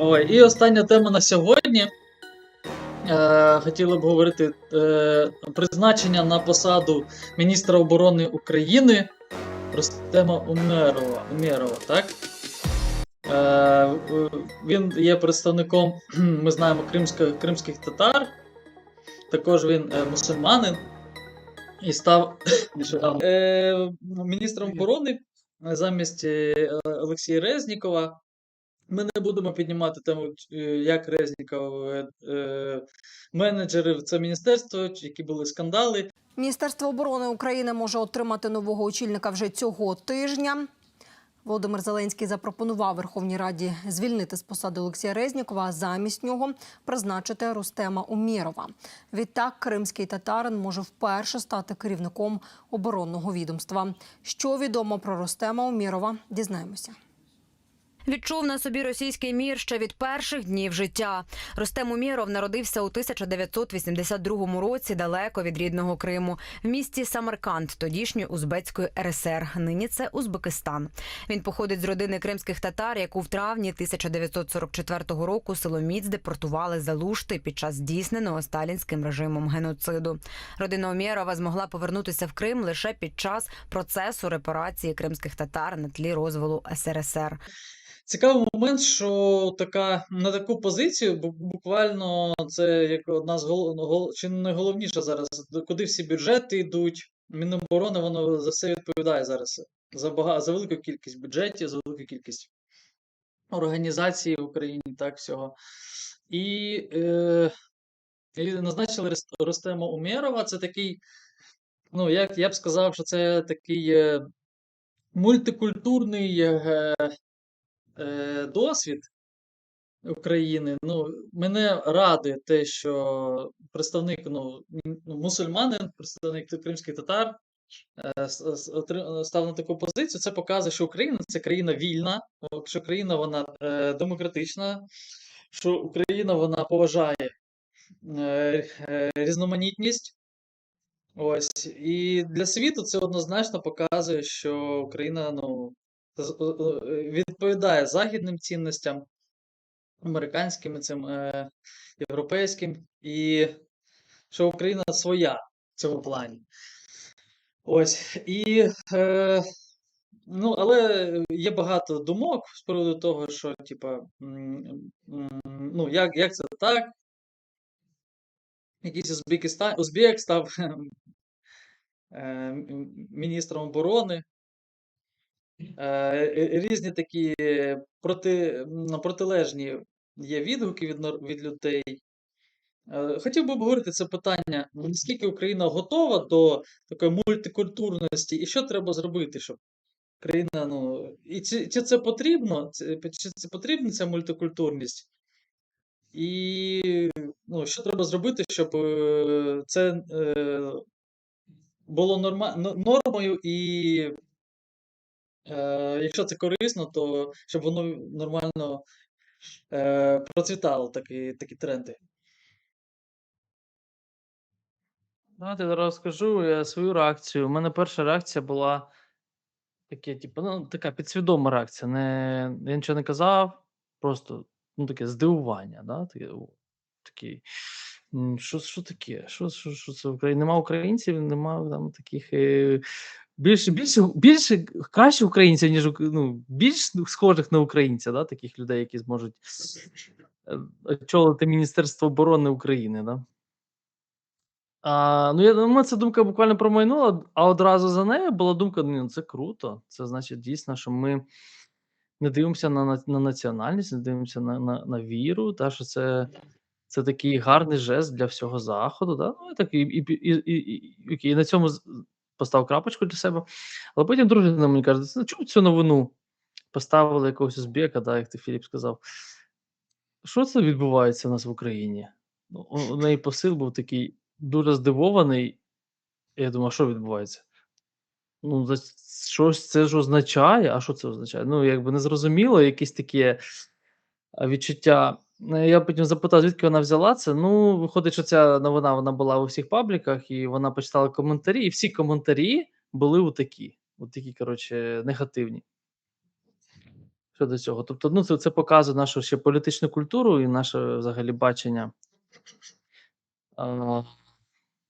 Ой, і остання тема на сьогодні. Е, хотіли б говорити е, призначення на посаду міністра оборони України Рустема Умерова. Умєрова, так? Е, е, він є представником, ми знаємо, кримська, кримських татар. Також він е, мусульманин і став е, міністром оборони замість е, Олексія Резнікова. Ми не будемо піднімати тему, як Резніков е, е, менеджерів це міністерство, які були скандали. Міністерство оборони України може отримати нового очільника вже цього тижня. Володимир Зеленський запропонував Верховній Раді звільнити з посади Олексія Резнікова, а замість нього призначити Рустема Умєрова. Відтак, кримський татарин може вперше стати керівником оборонного відомства. Що відомо про Рустема Умєрова, дізнаємося. Відчув на собі російський мір ще від перших днів життя. Ростем Умєров народився у 1982 році далеко від рідного Криму, в місті Самарканд, тодішньої Узбецької РСР. Нині це Узбекистан. Він походить з родини кримських татар, яку в травні 1944 року силоміць депортували за Лушти під час здійсненого сталінським режимом геноциду. Родина Умєрова змогла повернутися в Крим лише під час процесу репарації кримських татар на тлі розвалу СРСР. Цікавий момент, що така на таку позицію, буквально це як одна з гол, гол- чи не найголовніша зараз, куди всі бюджети йдуть. Міноборони воно за все відповідає зараз. За бага, за велику кількість бюджетів, за велику кількість організацій в Україні, так всього. І, е, назначили Ростема Умєрова. Це такий, ну, як я б сказав, що це такий е, мультикультурний. Е, е, досвід України. Ну, мене радує те, що представник ну, ну, мусульманин, представник кримських татар е, став на таку позицію. Це показує, що Україна це країна вільна, що країна вона е, демократична, що Україна вона поважає різноманітність. Ось. І для світу це однозначно показує, що Україна ну, відповідає західним цінностям, американським, цим, е, європейським, і що Україна своя в цьому плані. Ось. І, е, ну, але є багато думок з приводу того, що, типа, ну, як, як це так? Якийсь Узбекистан, Узбек став е, міністром оборони. Е, різні такі проти, протилежні є відгуки від, від людей. Е, Хотів би обговорити це питання, наскільки Україна готова до такої мультикультурності, і що треба зробити, щоб країна, ну, і чи, чи це потрібно, чи це потрібна ця мультикультурність? І ну, що треба зробити, щоб е, це е, було норма, нормою і Е, якщо це корисно, то щоб воно нормально е, процвітало такі, такі тренди. Давайте я розкажу я свою реакцію. У мене перша реакція була таке, типу, ну, така підсвідома реакція. Не, я нічого не казав, просто ну, таке здивування. Да? Таке, о, що, що таке? Що, що, що це в Україні? Нема українців, нема там таких. Е, більше, більше, більше краще українців, ніж ну, більш схожих на українця, да? таких людей, які зможуть е, очолити Міністерство оборони України. Да? А, ну, я думаю, ця думка буквально промайнула, а одразу за нею була думка: ну, це круто. Це значить дійсно, що ми не дивимося на, на, на національність, не дивимося на, на, на віру, та що це, це такий гарний жест для всього заходу. Да? Ну, і, так, і, і, і, і, і, окей, на цьому постав крапочку для себе. Але потім дружина мені каже: «Це чому цю новину поставили якогось узбека, да, як ти Філіп сказав. Що це відбувається у нас в Україні? Ну, у неї посил був такий дуже здивований. Я думаю, а що відбувається? Ну, щось це ж означає. А що це означає? Ну, якби не зрозуміло, якісь такі а, відчуття. Е, Я потім запитав, звідки вона взяла це. Ну, виходить, що ця новина вона була у всіх пабліках, і вона почитала коментарі, і всі коментарі були у такі, коротше, негативні. щодо цього. Тобто, ну, це, це показує нашу ще політичну культуру і наше взагалі бачення а,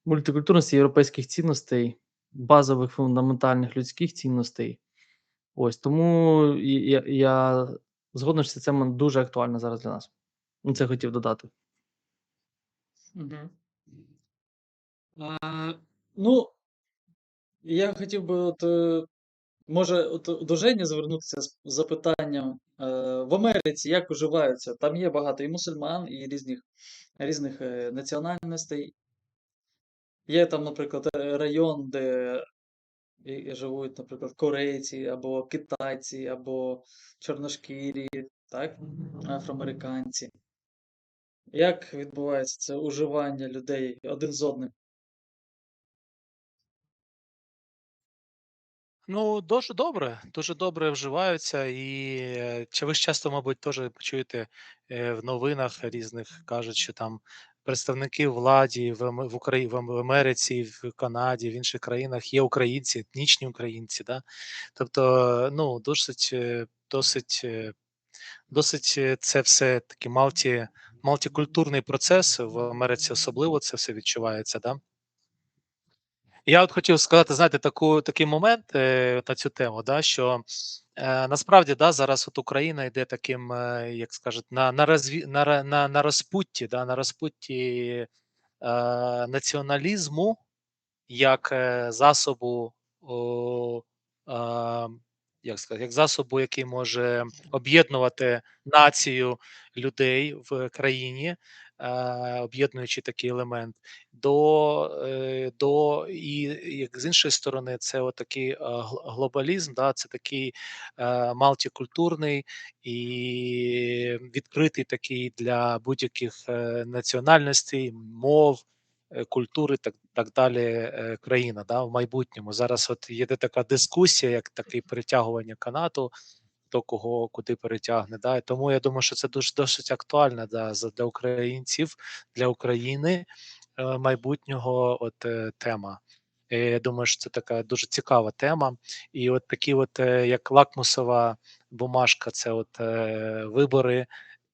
мультикультурності європейських цінностей, базових фундаментальних людських цінностей. Ось тому я, я згоден, що тема дуже актуальна зараз для нас. Ну, Це хотів додати. Мгм. А, ну, я хотів би, от, е, може, от до Жені звернутися з запитанням. Е, в Америці як уживаються? Там є багато і мусульман, і різних, різних е, національностей. Є там, наприклад, район, де живуть, наприклад, корейці, або китайці, або чорношкірі, так? Афроамериканці. Як відбувається це уживання людей один з одним? Ну, дуже добре, дуже добре вживаються, і е, чи ви ж часто, мабуть, теж почуєте е, в новинах різних кажуть, що там представники владі в, Ам- в Україні, в в Америці, в Канаді, в інших країнах є українці, етнічні українці, да? Тобто, ну, досить, е, досить, досить це все такий малті, мультикультурний процес в Америці, особливо це все відчувається, да? Я от хотів сказати, знаєте, таку такий момент, е, на цю тему, да, що, е, насправді, да, зараз от Україна йде таким, е, як скажуть, на на розві на на на розпутті, да, на розпутті, е, націоналізму як, е, засобу, а, як сказати, як засобу, який може об'єднувати націю людей в країні, е, об'єднуючи такий елемент, до, е, до і як з іншої сторони, це отакий, а, глобалізм, да, це такий, е, мультикультурний і відкритий такий для будь-яких, е, національностей, мов, е, культури, так так далі, е, країна, да, в майбутньому. Зараз от є така дискусія, як таке перетягування канату, хто кого куди перетягне. Да. І тому я думаю, що це дуже досить актуальна да, для українців, для України, е, майбутнього от, е, тема. Е, я думаю, що це така дуже цікава тема. І от такі от, е, як лакмусова бумажка, це от, е, вибори,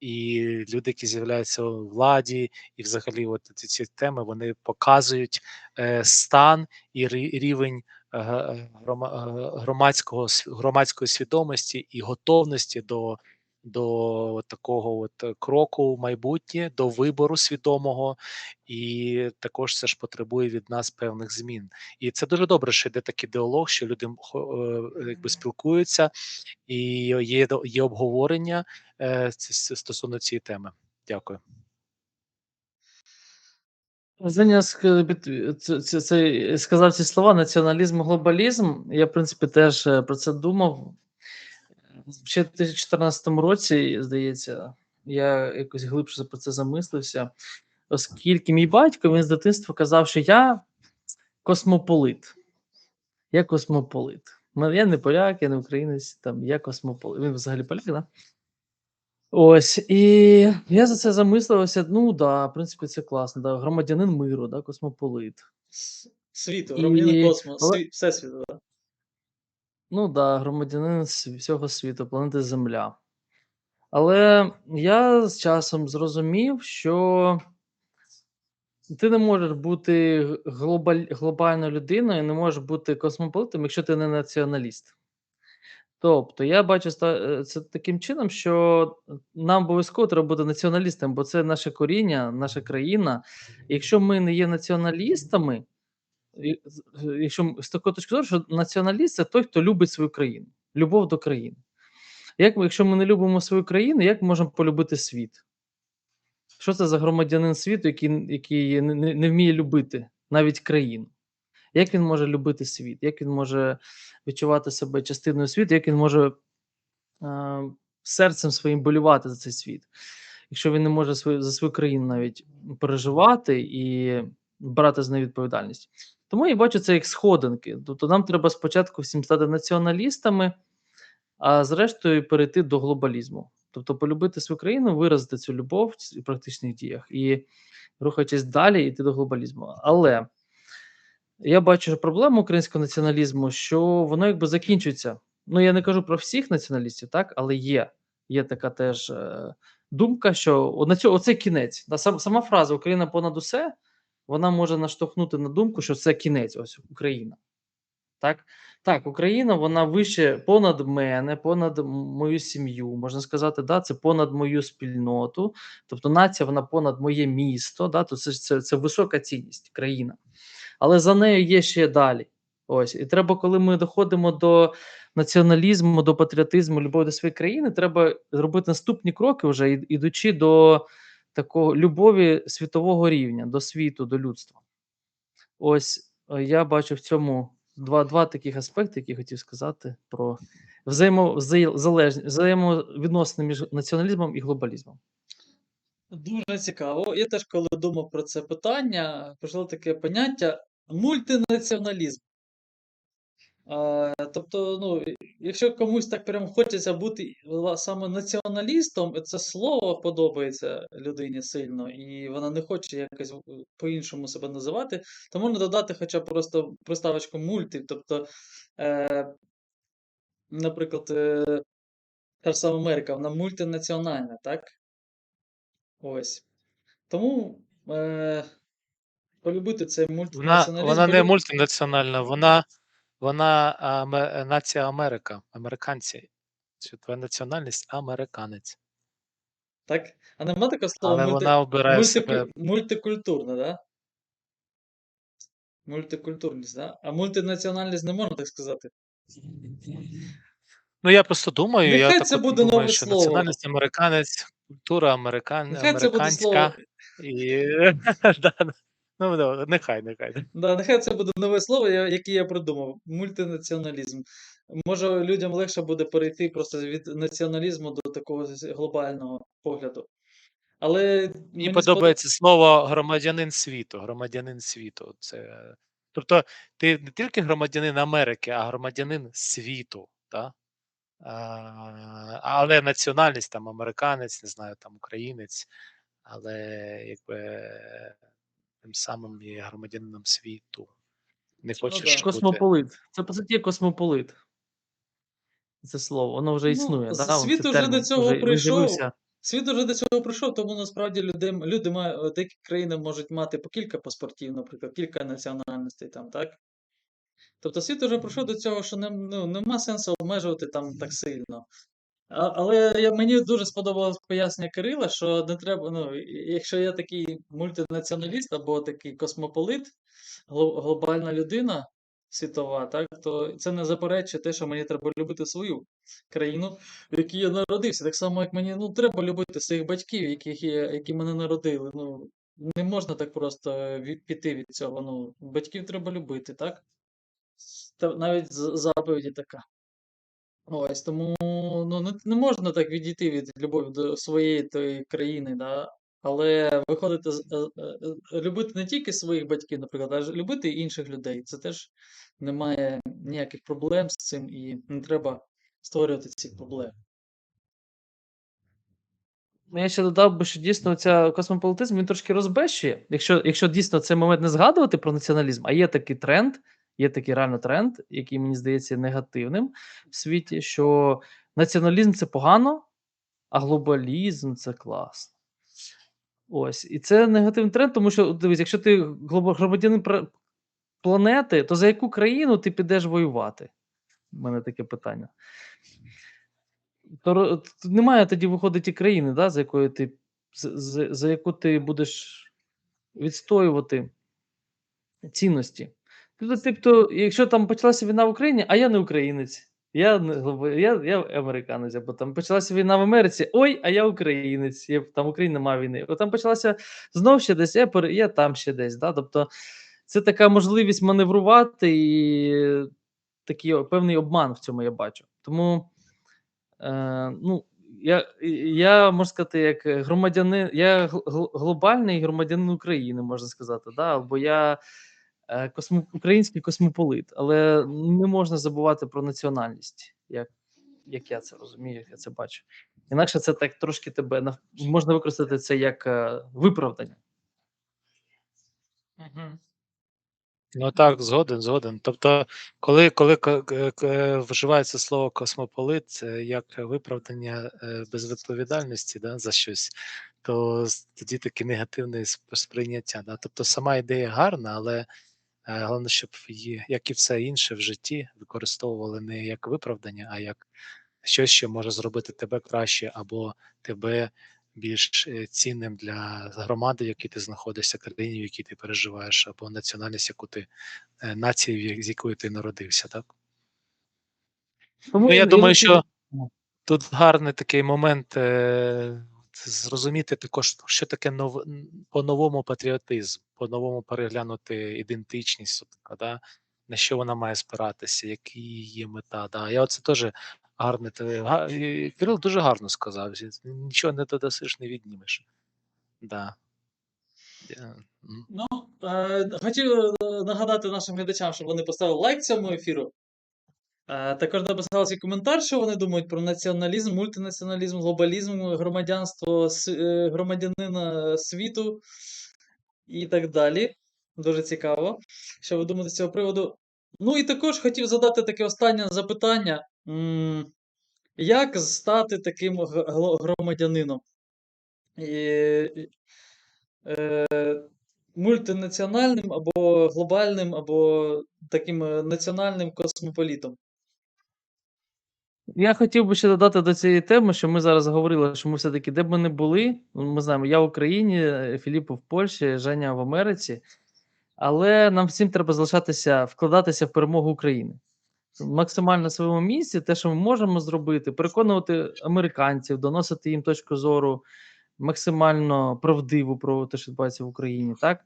і люди, які з'являються у владі, і взагалі от ці теми, вони показують, е, стан і рі рівень, е, е, громадського громадської свідомості і готовності до до такого от е, кроку в майбутнє, до вибору свідомого, і також це ж потребує від нас певних змін. І це дуже добре, що йде такий діалог, що люди е, якби спілкуються, і є до є обговорення, е, стосовно цієї теми. Дякую. Цей сказав ці слова націоналізм, глобалізм. Я, в принципі, теж, про це думав. Ще в 2014 році, здається, я якось глибше про це замислився, оскільки мій батько, він з дитинства казав, що я космополит. Я космополит. Я не поляк, я не українець, там, я космополит. Він взагалі поляк, да? Ось, і я за це замислився. Ну да, в принципі, це класно, да. Громадянин миру, да, космополит. Світу, І громадянин космосу, але сві всесвіту, да. Ну да, громадянин всього світу, планети Земля. Але я з часом зрозумів, що ти не можеш бути глобаль глобальною людиною, не можеш бути космополитом, якщо ти не націоналіст. Тобто я бачу е, це таким чином, що нам обов'язково треба бути націоналістами, бо це наше коріння, наша країна. Якщо ми не є націоналістами, якщо з такої точки зору, що націоналіст це той, хто любить свою країну, любов до країни. Як якщо ми не любимо свою країну, як ми можемо полюбити світ? Що це за громадянин світу, який який не не вміє любити навіть країну? Як він може любити світ? Як він може відчувати себе частиною світу? Як він може, а, серцем своїм болювати за цей світ, якщо він не може свою за свою країну навіть переживати і брати з неї відповідальність? Тому я бачу це як сходинки. Тобто нам треба спочатку всім стати націоналістами, а зрештою перейти до глобалізму. Тобто полюбити свою країну, виразити цю любов в практичних діях і, рухаючись далі, йти до глобалізму. Але я бачу проблему українського націоналізму, що воно якби закінчується ну я не кажу про всіх націоналістів, так, але є. Є така теж е, думка, що на цьо, оце кінець. Сам, сама фраза Україна понад усе, вона може наштовхнути на думку, що це кінець, ось Україна. Так, так, Україна, вона вище понад мене, понад мою сім'ю. Можна сказати, да, це понад мою спільноту. Тобто нація, вона понад моє місто. Да, то це, це, це висока цінність країна. Але за нею є ще далі. Ось, і треба, коли ми доходимо до націоналізму, до патріотизму, любові до своєї країни, треба зробити наступні кроки, вже ід- ідучи до такого любові світового рівня, до світу, до людства. Ось е, я бачу в цьому два, два таких аспекти, які хотів сказати про взаємовідносини між націоналізмом і глобалізмом. Дуже цікаво. Я теж, коли думав про це питання, прийшло таке поняття мультинаціоналізм. А, тобто, ну, якщо комусь так прям хочеться бути саме націоналістом, це слово подобається людині сильно, і вона не хоче якось е, по-іншому себе називати, то можна додати хоча б просто приставочку мульти. Тобто, е, наприклад, е, та ж сама Америка, вона мультинаціональна, так? Ось. Тому е, полюбити цей Вона, мультинаціоналізм. вона не мультинаціональна, вона, вона нація Америка, американці. Твоя національність американець. Так? А нема такого слова Але мульти... вона обирає мультику- себе. мультикультурна, да? Мультикультурність, да? А мультинаціональність не можна так сказати. Ну, я просто думаю, я Нехай так це буде думаю, нове що слово. національність американець, культура американ... Нехай це буде слово. американська. І... ну, да, нехай, нехай. Да, нехай це буде нове слово, я- яке я придумав. Мультинаціоналізм. Може, людям легше буде перейти просто від націоналізму до такого з- глобального погляду. Але Мені мені подобається слово громадянин світу. Громадянин світу. Це... Тобто, ти не тільки громадянин Америки, а громадянин світу. Та? А, але національність там американець, не знаю, там українець, але якби тим самим є громадянином світу. Не хочеш Ну да. бути. Космополит. Це по суті космополит. Це слово, воно вже Ну, існує. з- да? світ уже до цього вже- прийшов. з'явився. Світ уже до цього прийшов, тому насправді люди, люди ма- деякі країни можуть мати по кілька паспортів, наприклад, кілька національностей там, так? Тобто світ уже прийшов до цього, що не, ну, нема сенсу обмежувати там так сильно. Але мені дуже сподобалось пояснення Кирила, що не треба, ну, якщо я такий мультинаціоналіст або такий космополит, глобальна людина світова, так, то це не заперечує те, що мені треба любити свою країну, в якій я народився. Так само, як мені ну, треба любити своїх батьків, яких є, які мене народили. Ну, не можна так просто піти від цього. Ну, батьків треба любити, так? Та навіть заповіді така. Ось тому ну, не, не можна так відійти від любові до своєї тої країни, да? але виходити з е, е, любити не тільки своїх батьків, наприклад, а любити інших людей. Це теж немає ніяких проблем з цим і не треба створювати ці проблеми. Ну, я ще додав би, що дійсно ця космополітизм він трошки розбещує. Якщо, якщо дійсно цей момент не згадувати про націоналізм, а є такий тренд, є такий реально тренд, який мені здається негативним в світі, що націоналізм це погано, а глобалізм це класно. Ось. І це негативний тренд, тому що дивись, якщо ти громадянин планети, то за яку країну ти підеш воювати? У мене таке питання. То немає тоді виходить і країни, да, за якою ти з- з- за яку ти будеш відстоювати цінності. Тобто, тобто, якщо там почалася війна в Україні, а я не українець, я я, я американець, або там почалася війна в Америці, ой, а я українець, я, там Україна немає війни. От там почалася знов ще десь, я, я там ще десь. Да? Тобто, це така можливість маневрувати і такий певний обман в цьому я бачу. Тому е, ну, я, я можу сказати, як громадянин, я гл- гл- глобальний громадянин України, можна сказати, да? або я космо, український космополит, але не можна забувати про національність, як, як я це розумію, як я це бачу. Інакше це так трошки тебе нав- можна використати це як е, виправдання. Ну так, згоден, згоден. Тобто, коли, коли к- к- к- вживається слово космополит, це як виправдання е, безвідповідальності да, за щось, то тоді таке негативне сприйняття. Да. Тобто сама ідея гарна, але е, головне, щоб її, як і все інше в житті, використовували не як виправдання, а як щось, що може зробити тебе краще, або тебе більш е, цінним для громади, в якій ти знаходишся, країні, в якій ти переживаєш, або національність, яку ти е, нації, з якою ти народився, так? Тому Ну, я думаю, що тут гарний такий момент е, зрозуміти також, що таке нов, по-новому патріотизм, по-новому переглянути ідентичність, така, да? на що вона має спиратися, які її мета. Да? Я оце теж гарне. Кирил дуже гарно сказав. Нічого не додасиш, не віднімеш. Да. М. Ну, е, хотів е, нагадати нашим глядачам, щоб вони поставили лайк цьому ефіру. Також написали свій коментар, що вони думають про націоналізм, мультинаціоналізм, глобалізм, громадянство е, громадянина світу і так далі. Дуже цікаво, що ви думаєте з цього приводу. Ну і також хотів задати таке останнє запитання. Як стати таким громадянином? Е, мультинаціональним або глобальним, або таким е, національним космополітом. Я хотів би ще додати до цієї теми, що ми зараз говорили, що ми все-таки, де б ми не були, ну, ми знаємо, я в Україні, е, Філіппо в Польщі, Женя в Америці, але нам всім треба залишатися, вкладатися в перемогу України. Максимально на своєму місці, те, що ми можемо зробити, переконувати американців, доносити їм точку зору максимально правдиву про те, що відбувається в Україні, так?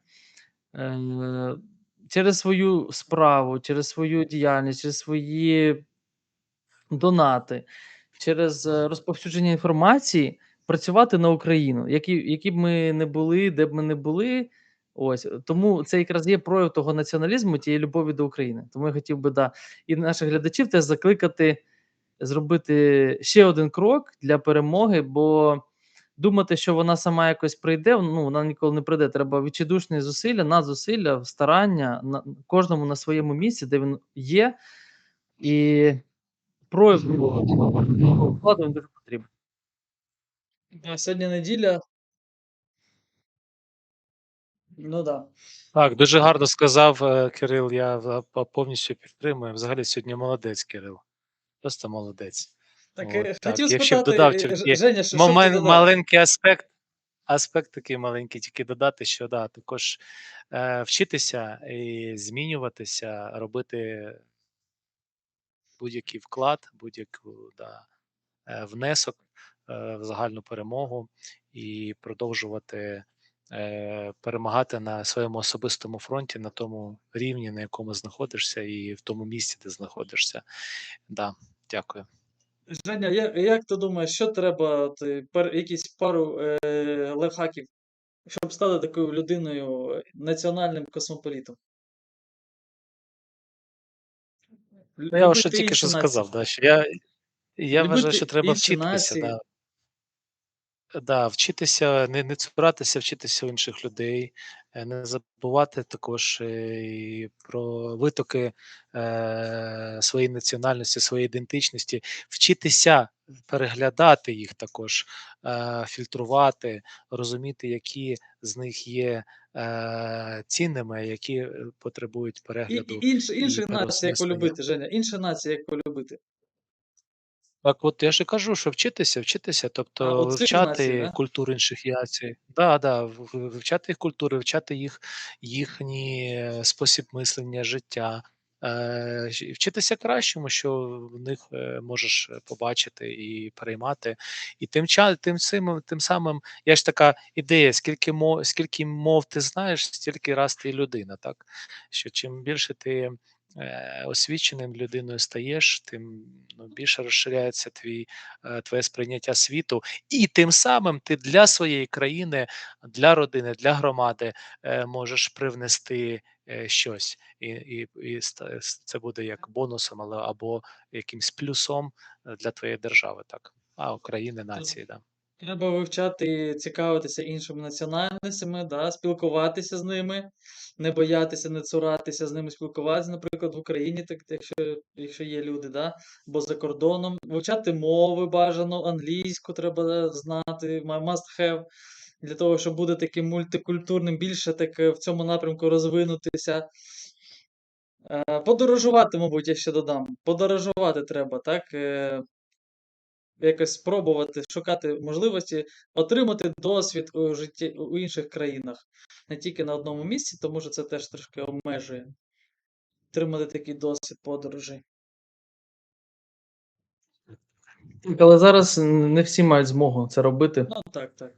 Е, через свою справу, через свою діяльність, через свої донати, через е, розповсюдження інформації працювати на Україну, які, які б ми не були, де б ми не були. Ось тому це якраз є прояв того націоналізму, тієї любові до України. Тому я хотів би да, і наших глядачів теж закликати зробити ще один крок для перемоги, бо думати, що вона сама якось прийде, ну вона ніколи не прийде. Треба відчайдушні зусилля, надзусилля, старання на кожному на своєму місці, де він є, і прояв цього вкладу він дуже потрібен. А сьогодні неділя. Ну да. Так, дуже гарно сказав е, Кирил. Я повністю підтримую. Взагалі сьогодні молодець, Кирил. Просто молодець. Так, От, е, так, хотів я ще б спитати, додав е, тільки Женя, що, що ти Момент, додав? маленький аспект, аспект такий маленький, тільки додати, що да, також е, вчитися і змінюватися, робити будь-який вклад, будь-яку да, е, внесок е, в загальну перемогу і продовжувати е, перемагати на своєму особистому фронті, на тому рівні, на якому знаходишся, і в тому місці, де знаходишся. Да, дякую. Женя, я- як ти думаєш, що треба, ти, пар, якісь пару е, лайфхаків, щоб стати такою людиною, національним космополітом? Ну, Я вже тільки що сказав, да, що я, я вважаю, що треба вчитися. нації. Да. Да, вчитися, не, не цуратися, вчитися у інших людей, е, не забувати також е, і про витоки е, своєї національності, своєї ідентичності, вчитися переглядати їх також, е, фільтрувати, розуміти, які з них є е, цінними, які е, потребують перегляду. і інш, інших націй, як полюбити, Женя, інші нації, як полюбити. Так, от я ж і кажу, що вчитися, вчитися, тобто а, вивчати да? культуру інших яцій, Да, да, вивчати їх культури, вивчати їх їхній е, спосіб мислення, життя, вчитися кращому, що в них е, можеш е, побачити і переймати. І тим тим самим, тим самим, я ж така ідея, скільки мов, скільки мов ти знаєш, стільки раз ти людина, так? Що чим більше ти е, освіченим людиною стаєш, тим ну, більше розширяється твій, е, твоє сприйняття світу, і тим самим ти для своєї країни, для родини, для громади е, можеш привнести е, щось, і, і, і це буде як бонусом, але або якимсь плюсом е, для твоєї держави, так. А України, нації, да. Треба вивчати цікавитися іншими національностями, да, спілкуватися з ними, не боятися, не цуратися з ними спілкуватися, наприклад, в Україні, так, якщо, якщо є люди, да, або за кордоном. Вивчати мови бажано, англійську треба знати, ма- must have, для того, щоб бути таким мультикультурним, більше так е, в цьому напрямку розвинутися. Е, Подорожувати, мабуть, я ще додам. Подорожувати треба, так? Е, Якось спробувати шукати можливості отримати досвід у житті у інших країнах, не тільки на одному місці, тому що це теж трошки обмежує. Отримати такий досвід подорожей. Але зараз не всі мають змогу це робити. Ну так, так.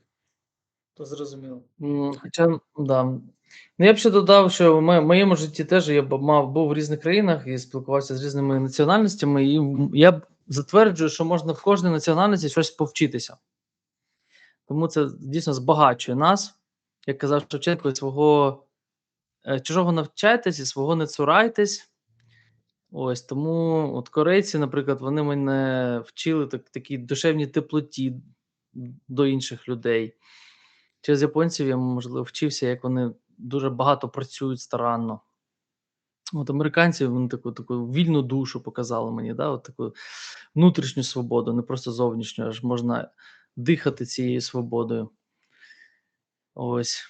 То зрозуміло. М, Хоча, да. Ну, я б ще додав, що в мо- моєму житті теж я б мав був в різних країнах і спілкувався з різними національностями, і я б затверджую, що можна в кожній національності щось повчитися. Тому це дійсно збагачує нас. Як казав Шевченко, свого е, чужого навчайтесь і свого не цурайтесь. Ось тому, от корейці, наприклад, вони мене вчили так, такій душевній теплоті до інших людей. Через японців я, можливо, вчився, як вони дуже багато працюють старанно. От американці вони таку, таку вільну душу показали мені, да? от таку внутрішню свободу, не просто зовнішню, аж можна дихати цією свободою. Ось.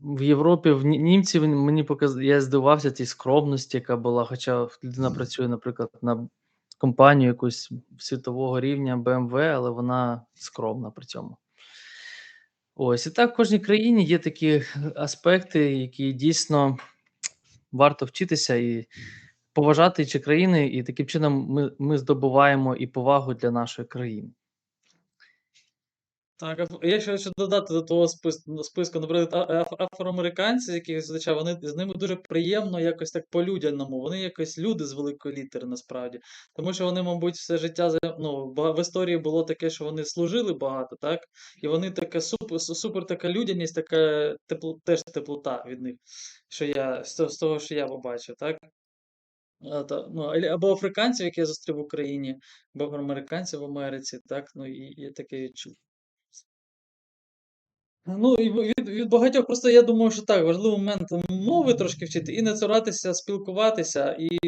В Європі, в німці мені показ... я здивувався цій скромності, яка була. Хоча людина працює, наприклад, на компанію якусь світового рівня BMW, але вона скромна при цьому. Ось, і так в кожній країні є такі аспекти, які дійсно варто вчитися і поважати інші країни, і таким чином ми, ми здобуваємо і повагу для нашої країни. Так, я ще хочу додати до того списку, списку наприклад, афроамериканці, які зустрічав, вони з ними дуже приємно, якось так по-людяному. Вони якось люди з великої літери, насправді. Тому що вони, мабуть, все життя ну, в історії було таке, що вони служили багато, так? І вони така супер, супер така людяність, така тепло, теж теплота від них, що я з того, що я побачив, так? Ну, або африканців, які я зустрів в Україні, або американців в Америці, так? Ну, і є таке відчуття. Ну, і від, від багатьох просто я думаю, що так, важливий момент мови трошки вчити і не цуратися, спілкуватися, і,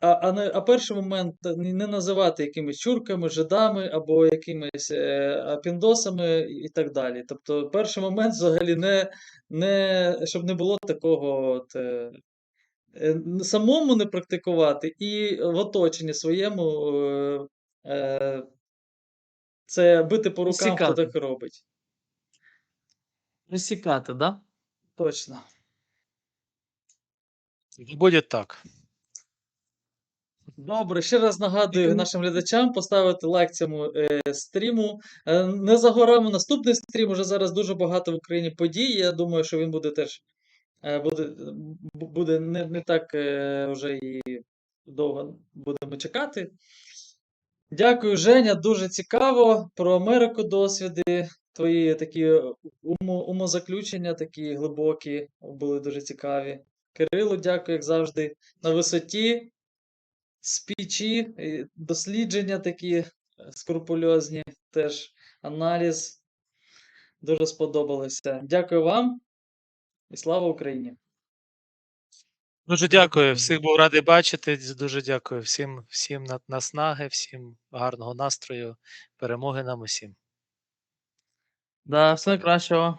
а, а, не, а перший момент не, називати якимись чурками, жидами або якимись е, апіндосами і так далі. Тобто, перший момент взагалі не, не щоб не було такого от, е, е, самому не практикувати, і в оточенні своєму е, е, це бити по рукам, хто так робить. Присікати, да? Точно. Буде так. Добре, ще раз нагадую нашим глядачам поставити лайк цьому е, стріму. Е, не за горами наступний стрім. Уже зараз дуже багато в Україні подій. Я думаю, що він буде теж е, буде, буде не, не так е, вже і довго будемо чекати. Дякую, Женя. Дуже цікаво про Америку досвіди. Твої такі умо, умозаключення, такі глибокі, були дуже цікаві. Кирилу, дякую, як завжди, на висоті спічі, дослідження такі е, скрупульозні, теж аналіз. Дуже сподобалося. Дякую вам і слава Україні! Дуже дякую. Всіх був радий бачити. Дуже дякую всім, всім на- наснаги, всім гарного настрою, перемоги нам усім. Да, все найкращого.